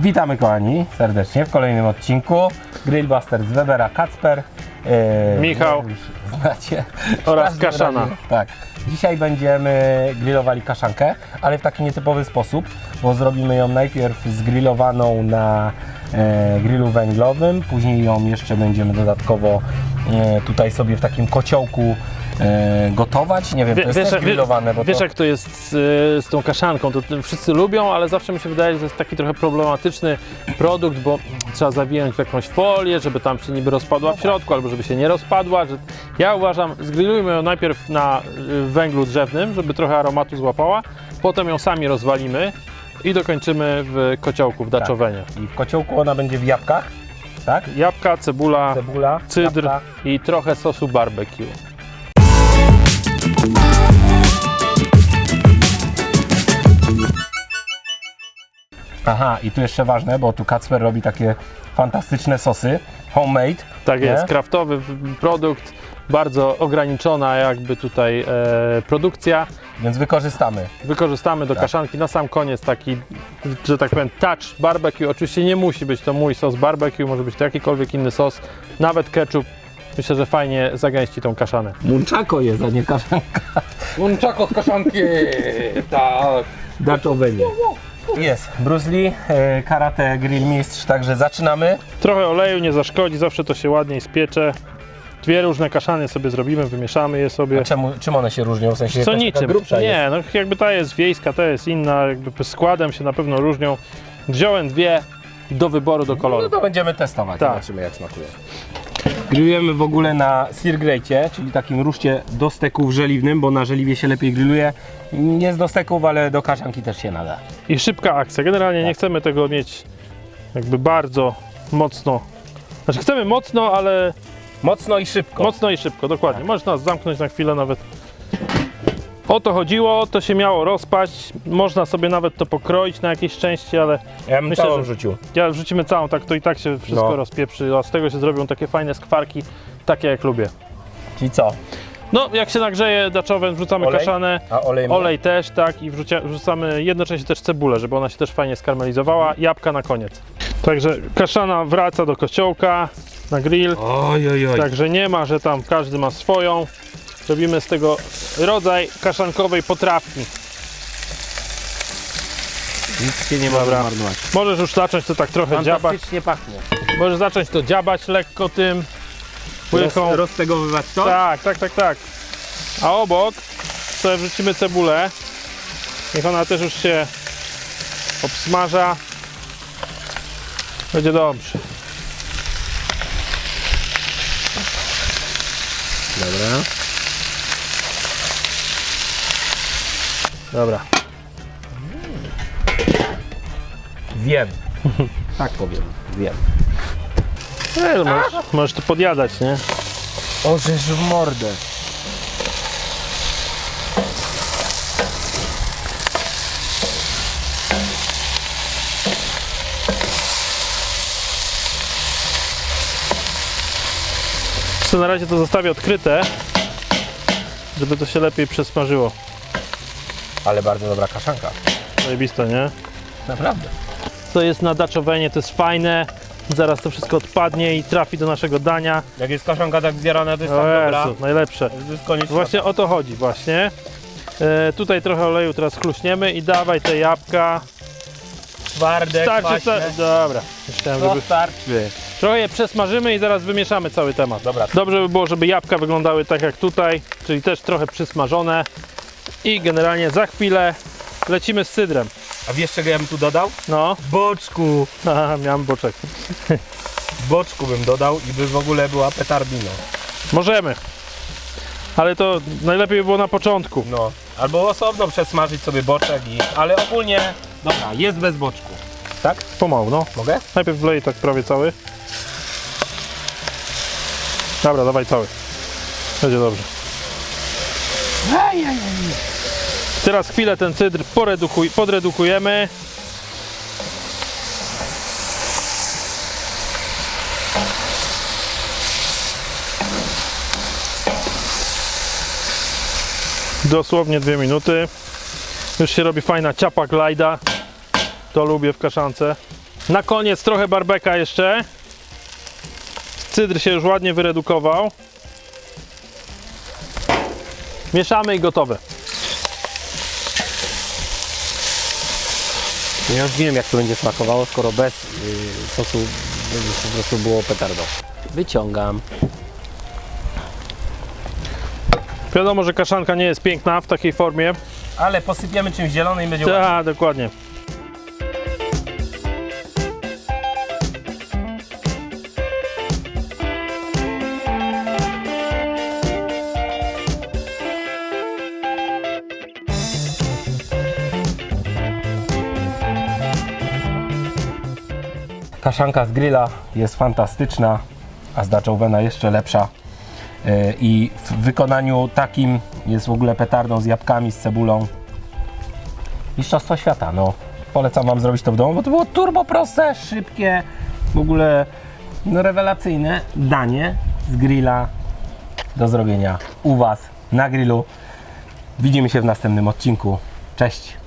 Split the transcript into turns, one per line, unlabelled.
Witamy kochani serdecznie w kolejnym odcinku Grillbuster z Webera Kacper. e,
Michał.
no Znacie.
Oraz kaszana.
razie, Tak. Dzisiaj będziemy grillowali kaszankę, ale w taki nietypowy sposób, bo zrobimy ją najpierw zgrillowaną na e, grillu węglowym, później ją jeszcze będziemy dodatkowo e, tutaj sobie w takim kociołku gotować. Nie wiem, to jest też
jak-
grillowane, bo
wiesz
to...
jak to jest z, z tą kaszanką, to wszyscy lubią, ale zawsze mi się wydaje, że to jest taki trochę problematyczny produkt, bo trzeba zawinąć w jakąś folię, żeby tam się niby rozpadła w środku, albo żeby się nie rozpadła. Że... Ja uważam, zgrillujmy ją najpierw na y, węglu drzewnym, żeby trochę aromatu złapała, potem ją sami rozwalimy i dokończymy w kociołku, w daczowenie.
I w kociołku ona będzie w jabłkach, tak?
Jabłka, cebula
Cebula,
Cydr.
jabłka.
i trochę sosu barbecue.
Aha, i tu jeszcze ważne, bo tu Kacper robi takie fantastyczne sosy, homemade.
Tak
Nie?
jest, kraftowy produkt, bardzo ograniczona jakby tutaj e, produkcja.
Więc wykorzystamy.
Wykorzystamy do kaszanki na sam koniec taki, że tak powiem, touch barbecue. Oczywiście nie musi być to mój sos barbecue, może być to jakikolwiek inny sos, nawet ketchup. Myślę, że fajnie zagęści tą kaszanę.
Munczako jest, a nie kaszanka.
Munczako z kaszanki! Tak.
Daczowanie. Jest, Bruce Lee, e, karate grill mistrz, także zaczynamy.
Trochę oleju nie zaszkodzi, zawsze to się ładniej spiecze. Dwie różne kaszany sobie zrobimy, wymieszamy je sobie.
A czemu, czym one się różnią? W sensie
Co
jakaś taka
niczym.
grubsza jest.
Nie, no jakby ta jest wiejska, ta jest inna, jakby składem się na pewno różnią. Wziąłem dwie do wyboru, do
No
koloru.
to będziemy testować,
Tak.
zobaczymy jak smakuje. Grillujemy w ogóle na sear grate'cie, czyli takim ruszcie do steków żeliwnym, bo na żeliwie się lepiej grilluje. Nie z do steków, ale do kaszanki też się nada.
I szybka akcja. Generalnie
Tak.
nie chcemy tego mieć jakby bardzo mocno. Znaczy chcemy mocno, ale
Mocno i szybko.
mocno i szybko, dokładnie.
Tak.
Można zamknąć na chwilę nawet. O to chodziło, to się miało rozpaść. Można sobie nawet to pokroić na jakieś części, ale
Ja bym
Myślę,
całą
że-
rzucił.
ja wrzucimy całą, tak to i tak się wszystko
No.
rozpieprzy, a z tego się zrobią takie fajne skwarki, takie jak lubię.
Czyli co?
No, jak się nagrzeje daczowen, wrzucamy
Olej?
kaszanę,
A olej
olej też, tak, i wrzucia, wrzucamy jednocześnie też cebulę, żeby ona się też fajnie skarmelizowała, jabłka na koniec. Także kaszana wraca do kociołka na grill,
Oj, oj, oj.
także nie ma, że tam każdy ma swoją. Robimy z tego rodzaj kaszankowej potrawki.
Nic się nie ma
Dobra.
marnować.
Możesz już zacząć to tak trochę dziabać,
Fantastycznie pachnie.
możesz zacząć to dziabać lekko tym łychą.
Roz, roztegowywać to?
Tak, tak, tak, tak. A obok sobie wrzucimy cebulę. Niech ona też już się obsmaża. Będzie dobrze.
Dobra.
Dobra.
Wiem. tak powiem. Wiem.
Nie, no możesz, możesz to podjadać, nie?
Orzesz w mordę.
Co na razie to zostawię odkryte, żeby to się lepiej przesmażyło.
Ale bardzo dobra kaszanka.
Zajebiste, nie?
Naprawdę.
To jest na daczowanie, to jest fajne. Zaraz to wszystko odpadnie i trafi do naszego dania.
Jak jest kaszanka tak zbierana, to jest tak dobra.
Jezu, najlepsze.
To jest koniec.
Właśnie o to chodzi, właśnie. E, tutaj trochę oleju teraz chluśniemy i dawaj te jabłka.
twarde,
Starczy, sta dobra. Myślałem, żeby...
starczy.
Trochę je przesmażymy i zaraz wymieszamy cały temat.
Dobra.
Dobrze by było, żeby jabłka wyglądały tak jak tutaj, czyli też trochę przysmażone. I generalnie za chwilę lecimy z cydrem.
A wiesz czego ja bym tu dodał?
No,
Boczku.
Haha, miałem boczek.
Boczku bym dodał i by w ogóle była petardino.
Możemy. Ale to najlepiej by było na początku.
No. Albo osobno przesmażyć sobie boczek i... Ale ogólnie... Dobra, jest bez boczku. Tak?
Pomału, no.
Mogę?
Najpierw wleję tak prawie cały. Dobra, dawaj cały. Będzie dobrze. Teraz chwilę ten cydr poredukuj, podredukujemy. Dosłownie dwie minuty. Już się robi fajna ciapa glajda. To lubię w kaszance. Na koniec trochę barbeka jeszcze. Cydr się już ładnie wyredukował. Mieszamy i gotowe.
Ja już wiem jak to będzie smakowało, skoro bez yy, sosu będzie po prostu było petardo. Wyciągam.
Wiadomo, że kaszanka nie jest piękna w takiej formie.
Ale posypiemy czymś zielonym i będzie ładnie.
Tak, dokładnie.
Kaszanka z grilla jest fantastyczna, a z Dutchowena jeszcze lepsza. Yy, I w wykonaniu takim jest w ogóle petardą z jabłkami, z cebulą. Mistrzostwo świata, no. Polecam Wam zrobić to w domu, bo to było turbo proste, szybkie, w ogóle no, rewelacyjne danie z grilla do zrobienia u Was na grillu. Widzimy się w następnym odcinku. Cześć!